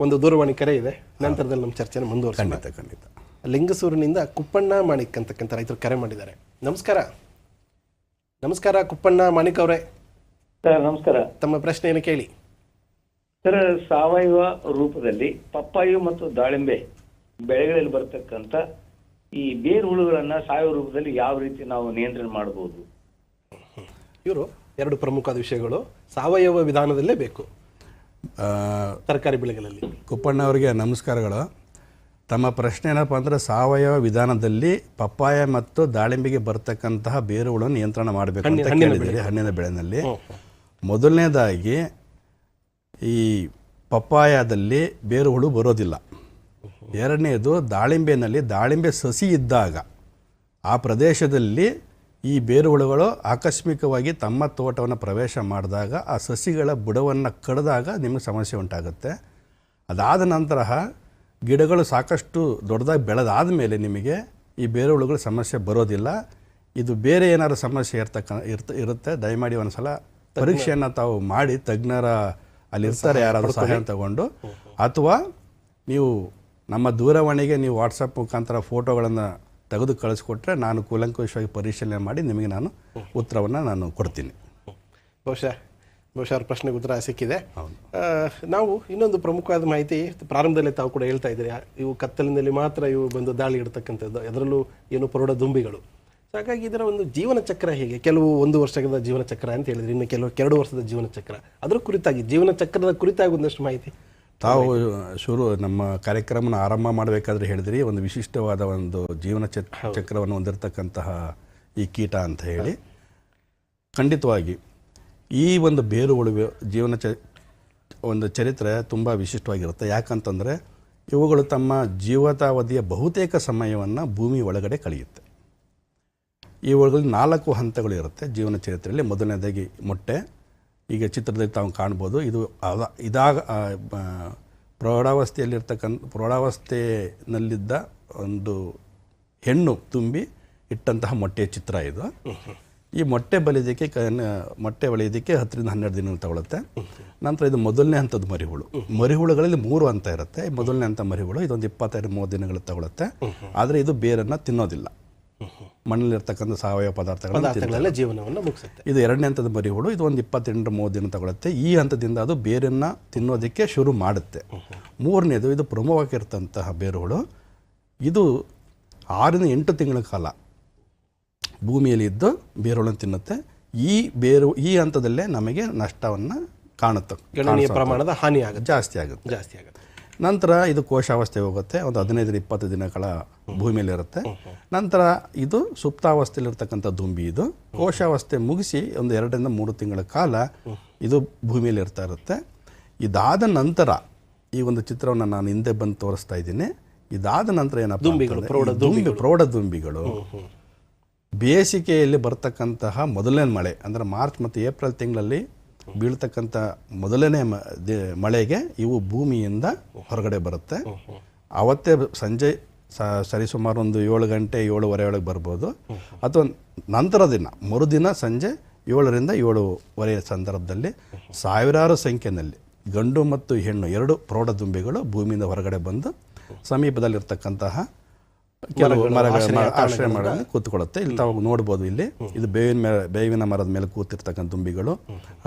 ಒಂದು ದೂರವಾಣಿ ಕರೆ ಇದೆ. ನಂತರದಲ್ಲಿ ನಮ್ಮ ಚರ್ಚೆ ಮುಂದುವರಿಸೋಣ. ಖಂಡಿತ ಖಂಡಿತ. ಲಿಂಗಸೂರಿನಿಂದ ಕುಪ್ಪಣ್ಣ ಮಾಣಿಕ್ ಅಂತಕ್ಕಂಥ ರೈತರು ಕರೆ ಮಾಡಿದ್ದಾರೆ. ನಮಸ್ಕಾರ. ನಮಸ್ಕಾರ ಕುಪ್ಪಣ್ಣ ಮಾಣಿಕ್ ಅವರೇ. ಸರ್ ನಮಸ್ಕಾರ. ತಮ್ಮ ಪ್ರಶ್ನೆ ಏನು ಕೇಳಿ. ಸರ್ ಸಾವಯವ ರೂಪದಲ್ಲಿ ಪಪ್ಪಾಯು ಮತ್ತು ದಾಳಿಂಬೆ ಬೆಳೆಗಳಲ್ಲಿ ಬರತಕ್ಕಂಥ ಈ ಬೇರು ಹುಳುಗಳನ್ನ ಸಾವಯವ ರೂಪದಲ್ಲಿ ಯಾವ ರೀತಿ ನಾವು ನಿಯಂತ್ರಣ ಮಾಡಬಹುದು ಇವರು ಎರಡು ಪ್ರಮುಖ ವಿಷಯಗಳು. ಸಾವಯವ ವಿಧಾನದಲ್ಲೇ ಬೇಕು. ತರಕಾರಿ ಬೆಳೆಗಳಲ್ಲಿ. ಕುಪ್ಪಣ್ಣ ಅವರಿಗೆ ನಮಸ್ಕಾರಗಳು. ತಮ್ಮ ಪ್ರಶ್ನೆ ಏನಪ್ಪ ಅಂದರೆ ಸಾವಯವ ವಿಧಾನದಲ್ಲಿ ಪಪ್ಪಾಯ ಮತ್ತು ದಾಳಿಂಬೆಗೆ ಬರ್ತಕ್ಕಂತಹ ಬೇರುಗಳನ್ನು ನಿಯಂತ್ರಣ ಮಾಡಬೇಕು ಅಂತ ಕೇಳಿದ್ದೀರಿ ಹಣ್ಣಿನ ಬೆಳೆನಲ್ಲಿ. ಮೊದಲನೇದಾಗಿ ಈ ಪಪ್ಪಾಯದಲ್ಲಿ ಬೇರುಗಳು ಬರೋದಿಲ್ಲ. ಎರಡನೇದು ದಾಳಿಂಬೆನಲ್ಲಿ ದಾಳಿಂಬೆ ಸಸಿ ಇದ್ದಾಗ ಆ ಪ್ರದೇಶದಲ್ಲಿ ಈ ಬೇರುಹುಳುಗಳು ಆಕಸ್ಮಿಕವಾಗಿ ತಮ್ಮ ತೋಟವನ್ನು ಪ್ರವೇಶ ಮಾಡಿದಾಗ ಆ ಸಸಿಗಳ ಬುಡವನ್ನು ಕಡಿದಾಗ ನಿಮಗೆ ಸಮಸ್ಯೆ ಉಂಟಾಗುತ್ತೆ. ಅದಾದ ನಂತರ ಗಿಡಗಳು ಸಾಕಷ್ಟು ದೊಡ್ಡದಾಗಿ ಬೆಳೆದಾದ ಮೇಲೆ ನಿಮಗೆ ಈ ಬೇರುಹುಳುಗಳು ಸಮಸ್ಯೆ ಬರೋದಿಲ್ಲ. ಇದು ಬೇರೆ ಏನಾದರೂ ಸಮಸ್ಯೆ ಇರ್ತಕ್ಕ ಇರ್ತ ಇರುತ್ತೆ. ದಯಮಾಡಿ ಒಂದು ಸಲ ಪರೀಕ್ಷೆಯನ್ನು ತಾವು ಮಾಡಿ ತಜ್ಞರ ಅಲ್ಲಿ ಇರ್ತಾರೆ ಯಾರಾದರೂ ಸಹಾಯ ತಗೊಂಡು. ಅಥವಾ ನೀವು ನಮ್ಮ ದೂರವಾಣಿಗೆ ನೀವು ವಾಟ್ಸಪ್ ಮುಖಾಂತರ ಫೋಟೋಗಳನ್ನು ತೆಗೆದು ಕಳಿಸ್ಕೊಟ್ರೆ ನಾನು ಕೂಲಂಕುಷವಾಗಿ ಪರಿಶೀಲನೆ ಮಾಡಿ ನಿಮಗೆ ನಾನು ಉತ್ತರವನ್ನು ನಾನು ಕೊಡ್ತೀನಿ. ಬಹುಶಃ ಬಹುಶಃ ಅವ್ರ ಪ್ರಶ್ನೆಗೆ ಉತ್ತರ ಸಿಕ್ಕಿದೆ. ನಾವು ಇನ್ನೊಂದು ಪ್ರಮುಖವಾದ ಮಾಹಿತಿ ಪ್ರಾರಂಭದಲ್ಲಿ ತಾವು ಕೂಡ ಹೇಳ್ತಾ ಇದ್ದೀರಿ. ಇವು ಕತ್ತಲಿನಲ್ಲಿ ಮಾತ್ರ ಇವು ಬಂದು ದಾಳಿ ಇಡ್ತಕ್ಕಂಥದ್ದು. ಅದರಲ್ಲೂ ಏನು ಪರೋಡ ದುಂಬಿಗಳು. ಹಾಗಾಗಿ ಇದರ ಒಂದು ಜೀವನ ಚಕ್ರ ಹೇಗೆ? ಕೆಲವು ಒಂದು ವರ್ಷದ ಜೀವನ ಚಕ್ರ ಅಂತ ಹೇಳಿದ್ರೆ. ಇನ್ನು ಕೆಲವು ಎರಡು ವರ್ಷದ ಜೀವನ ಚಕ್ರ ಅದರ ಕುರಿತಾಗಿ ಜೀವನ ಚಕ್ರದ ಕುರಿತಾಗಿ ಒಂದಷ್ಟು ಮಾಹಿತಿ. ತಾವು ಶುರು ನಮ್ಮ ಕಾರ್ಯಕ್ರಮನ ಆರಂಭ ಮಾಡಬೇಕಾದ್ರೆ ಹೇಳಿದ್ರಿ ಒಂದು ವಿಶಿಷ್ಟವಾದ ಒಂದು ಜೀವನ ಚ ಚಕ್ರವನ್ನು ಹೊಂದಿರತಕ್ಕಂತಹ ಈ ಕೀಟ ಅಂತ ಹೇಳಿ. ಖಂಡಿತವಾಗಿ ಈ ಒಂದು ಬೇರು ಉಳಿವೆ ಜೀವನ ಚ ಒಂದು ಚರಿತ್ರೆ ತುಂಬ ವಿಶಿಷ್ಟವಾಗಿರುತ್ತೆ. ಯಾಕಂತಂದರೆ ಇವುಗಳು ತಮ್ಮ ಜೀವತಾವಧಿಯ ಬಹುತೇಕ ಸಮಯವನ್ನು ಭೂಮಿ ಒಳಗಡೆ ಕಳೆಯುತ್ತೆ. ಇವುಗಳಲ್ಲಿ ನಾಲ್ಕು ಹಂತಗಳು ಇರುತ್ತೆ ಜೀವನ ಚರಿತ್ರೆಯಲ್ಲಿ. ಮೊದಲನೇದಾಗಿ ಮೊಟ್ಟೆ ಈಗ ಚಿತ್ರದಲ್ಲಿ ತಾವು ಕಾಣ್ಬೋದು. ಇದು ಅದ- ಇದಾಗ ಪ್ರೌಢಾವಸ್ಥೆಯಲ್ಲಿರ್ತಕ್ಕಂಥ ಪ್ರೌಢಾವಸ್ಥೆಯಲ್ಲಿದ್ದ ಒಂದು ಹೆಣ್ಣು ತುಂಬಿ ಇಟ್ಟಂತಹ ಮೊಟ್ಟೆಯ ಚಿತ್ರ ಇದು. ಈ ಮೊಟ್ಟೆ ಬಲಿಯೋದಕ್ಕೆ ಮೊಟ್ಟೆ ಬಲಿಯೋದಕ್ಕೆ ಹತ್ತರಿಂದ ಹನ್ನೆರಡು ದಿನ ತಗೊಳುತ್ತೆ. ನಂತರ ಇದು ಮೊದಲನೇ ಹಂತದ ಮರಿಹುಳು. ಮರಿಹುಳುಗಳಲ್ಲಿ ಮೂರು ಹಂತ ಇರುತ್ತೆ. ಮೊದಲನೇ ಹಂತ ಮರಿಹುಳು, ಇದೊಂದು ಇಪ್ಪತ್ತೈದು ಮೂವತ್ತು ದಿನಗಳು ತಗೊಳುತ್ತೆ. ಆದರೆ ಇದು ಬೇರನ್ನು ತಿನ್ನೋದಿಲ್ಲ. ಮಣ್ಣಲ್ಲಿರ್ತಕ್ಕಂಥ ಸಾವಯವ. ಪದಾರ್ಥಗಳೆಲ್ಲ ಜೀವನವನ್ನು ಮುಗಿಸುತ್ತೆ. ಇದು ಎರಡನೇ ಹಂತದ ಮರಿಹುಳು ಇದು ಒಂದು ಇಪ್ಪತ್ತೆಂಟು ಮೂವತ್ತು ದಿನ ತಗೊಳುತ್ತೆ. ಈ ಹಂತದಿಂದ ಅದು ಬೇರನ್ನು ತಿನ್ನೋದಕ್ಕೆ ಶುರು ಮಾಡುತ್ತೆ. ಮೂರನೇದು ಇದು ಪ್ರಮುಖವಾಗಿರ್ತಂತಹ ಬೇರುಗಳು ಇದು ಆರಿಂದ ಎಂಟು ತಿಂಗಳ ಕಾಲ ಭೂಮಿಯಲ್ಲಿ ಇದ್ದು ಬೇರುಗಳನ್ನು ತಿನ್ನುತ್ತೆ. ಈ ಬೇರು ಈ ಹಂತದಲ್ಲೇ ನಮಗೆ ನಷ್ಟವನ್ನು ಕಾಣುತ್ತೆ ಗಣನೀಯ ಪ್ರಮಾಣದ ಹಾನಿ ಆಗುತ್ತೆ. ಜಾಸ್ತಿ ಆಗುತ್ತೆ. ಜಾಸ್ತಿ ಆಗುತ್ತೆ. ನಂತರ ಇದು ಕೋಶಾವಸ್ಥೆ ಹೋಗುತ್ತೆ. ಒಂದು ಹದಿನೈದರಿಂದ ಇಪ್ಪತ್ತು ದಿನಗಳ ಭೂಮಿಯಲ್ಲಿ ಇರುತ್ತೆ ನಂತರ ಇದು ಸುಪ್ತಾವಸ್ಥೆಯಲ್ಲಿರ್ತಕ್ಕಂಥ ದುಂಬಿ ಇದು. ಕೋಶಾವಸ್ಥೆ ಮುಗಿಸಿ ಒಂದು ಎರಡರಿಂದ ಮೂರು ತಿಂಗಳ ಕಾಲ ಇದು ಭೂಮಿಯಲ್ಲಿ ಇರ್ತಾ ಇರುತ್ತೆ. ಇದಾದ ನಂತರ ಈ ಒಂದು ಚಿತ್ರವನ್ನು ನಾನು ಹಿಂದೆ ಬಂದು ತೋರಿಸ್ತಾ ಇದ್ದೀನಿ. ಇದಾದ ನಂತರ ಏನಪ್ಪ ದುಂಬಿ ಪ್ರೌಢ ದುಂಬಿಗಳು. ಬೇಸಿಗೆಯಲ್ಲಿ ಬರ್ತಕ್ಕಂತಹ ಮೊದಲನೇ ಮಳೆ ಅಂದರೆ ಮಾರ್ಚ್ ಮತ್ತು ಏಪ್ರಿಲ್ ತಿಂಗಳಲ್ಲಿ ಬೀಳ್ತಕ್ಕಂಥ ಮೊದಲನೇ ಮಳೆಗೆ ಇವು ಭೂಮಿಯಿಂದ ಹೊರಗಡೆ ಬರುತ್ತೆ. ಅವತ್ತೇ ಸಂಜೆ ಸರಿಸುಮಾರು ಒಂದು ಏಳು ಗಂಟೆ, ಏಳುವರೆ ಒಳಗೆ ಬರ್ಬೋದು. ಅಥವಾ ನಂತರ ದಿನ, ಮರುದಿನ ಸಂಜೆ ಏಳರಿಂದ ಏಳುವರೆ ಸಂದರ್ಭದಲ್ಲಿ ಸಾವಿರಾರು ಸಂಖ್ಯೆಯಲ್ಲಿ ಗಂಡು ಮತ್ತು ಹೆಣ್ಣು, ಎರಡು ಪ್ರೌಢದುಂಬಿಗಳು ಭೂಮಿಯಿಂದ ಹೊರಗಡೆ ಬಂದು ಸಮೀಪದಲ್ಲಿರ್ತಕ್ಕಂತಹ ಕೆಲವು ಮರಗಳ ಆಶ್ರಯ ಮರಗಳಲ್ಲಿ ಕೂತ್ಕೊಳ್ಳುತ್ತೆ. ಇಲ್ಲಿ ತಾವು ನೋಡ್ಬೋದು ಇಲ್ಲಿ. ಇದು ಬೇವಿನ ಮೇಲೆ ಬೇವಿನ ಮರದ ಮೇಲೆ ಕೂತಿರ್ತಕ್ಕಂಥ ದುಂಬಿಗಳು.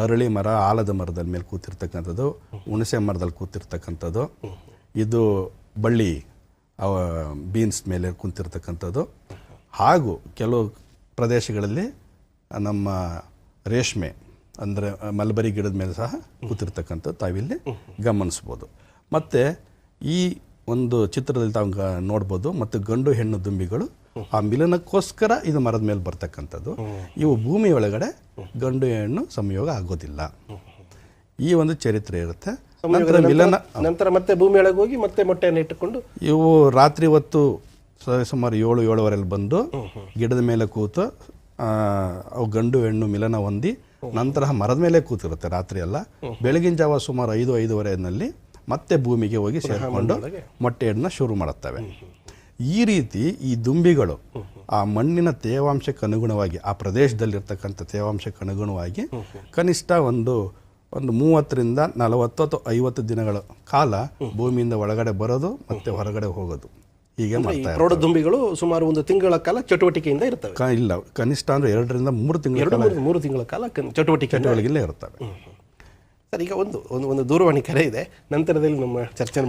ಅರಳಿ ಮರ ಆಲದ ಮರದ ಮೇಲೆ ಕೂತಿರ್ತಕ್ಕಂಥದ್ದು. ಹುಣಸೆ ಮರದಲ್ಲಿ ಕೂತಿರ್ತಕ್ಕಂಥದ್ದು. ಇದು ಬಳ್ಳಿ ಅವ ಬೀನ್ಸ್ ಮೇಲೆ ಕೂತಿರ್ತಕ್ಕಂಥದ್ದು. ಹಾಗೂ ಕೆಲವು ಪ್ರದೇಶಗಳಲ್ಲಿ ನಮ್ಮ ರೇಷ್ಮೆ ಅಂದರೆ ಮಲ್ಬರಿ ಗಿಡದ ಮೇಲೆ ಸಹ ಕೂತಿರ್ತಕ್ಕಂಥದ್ದು ತಾವಿಲ್ಲಿ ಗಮನಿಸ್ಬೋದು. ಮತ್ತು ಈ ಒಂದು ಚಿತ್ರದಲ್ಲಿ ತಾವು ನೋಡ್ಬೋದು. ಮತ್ತು ಗಂಡು ಹೆಣ್ಣು ದುಂಬಿಗಳು. ಆ ಮಿಲನಕ್ಕೋಸ್ಕರ ಇದು ಮರದ ಮೇಲೆ ಬರ್ತಕ್ಕಂಥದ್ದು. ಇವು ಭೂಮಿ ಒಳಗಡೆ ಗಂಡು ಹೆಣ್ಣು ಸಂಯೋಗ ಆಗೋದಿಲ್ಲ. ಈ ಒಂದು ಚರಿತ್ರೆ ಇರುತ್ತೆ. ನಂತರ ಮಿಲನ ನಂತರ ಮತ್ತೆ ಭೂಮಿ ಒಳಗೆ ಹೋಗಿ ಮತ್ತೆ ಮೊಟ್ಟೆಯನ್ನು ಇಟ್ಟುಕೊಂಡು ಇವು ರಾತ್ರಿ ಹೊತ್ತು ಸುಮಾರು ಏಳು ಏಳುವರೆಯಲ್ಲಿ ಬಂದು ಗಿಡದ ಮೇಲೆ ಕೂತು ಆ, ಅವು ಗಂಡು ಹೆಣ್ಣು ಮಿಲನ ಹೊಂದಿ ನಂತರ ಮರದ ಮೇಲೆ ಕೂತಿರುತ್ತೆ ರಾತ್ರಿ ಎಲ್ಲ. ಬೆಳಗಿನ ಜಾವ ಸುಮಾರು ಐದು ಐದೂವರೆನಲ್ಲಿ ಮತ್ತೆ ಭೂಮಿಗೆ ಹೋಗಿ ಸೇರಿಕೊಂಡು ಮೊಟ್ಟೆಯನ್ನು ಶುರು ಮಾಡುತ್ತವೆ. ಈ ರೀತಿ ಈ ದುಂಬಿಗಳು ಆ ಮಣ್ಣಿನ ತೇವಾಂಶಕ್ಕೆ ಅನುಗುಣವಾಗಿ ಆ ಪ್ರದೇಶದಲ್ಲಿರ್ತಕ್ಕಂಥ ತೇವಾಂಶಕ್ಕೆ ಅನುಗುಣವಾಗಿ ಕನಿಷ್ಠ ಒಂದು ಒಂದು ಮೂವತ್ತರಿಂದ ನಲವತ್ತು ಅಥವಾ ಐವತ್ತು ದಿನಗಳ ಕಾಲ ಭೂಮಿಯಿಂದ ಒಳಗಡೆ ಬರೋದು ಮತ್ತೆ ಹೊರಗಡೆ ಹೋಗೋದು. ಹೀಗೆ ಮಾಡ್ತಾರೆ ದುಂಬಿಗಳು. ಸುಮಾರು ಒಂದು ತಿಂಗಳ ಕಾಲ ಚಟುವಟಿಕೆಯಿಂದ ಇರ್ತವೆ. ಇಲ್ಲ ಕನಿಷ್ಠ ಅಂದ್ರೆ ಎರಡರಿಂದ ಮೂರು ತಿಂಗಳ ಮೂರು ತಿಂಗಳ ಕಾಲ ಚಟುವಟಿಕೆ ಇರ್ತವೆ. ಸರ್ ಈಗ ಒಂದು ಒಂದು ಒಂದು ದೂರವಾಣಿ ಕರೆ ಇದೆ. ನಂತರದಲ್ಲಿ ನಮ್ಮ ಚರ್ಚೆ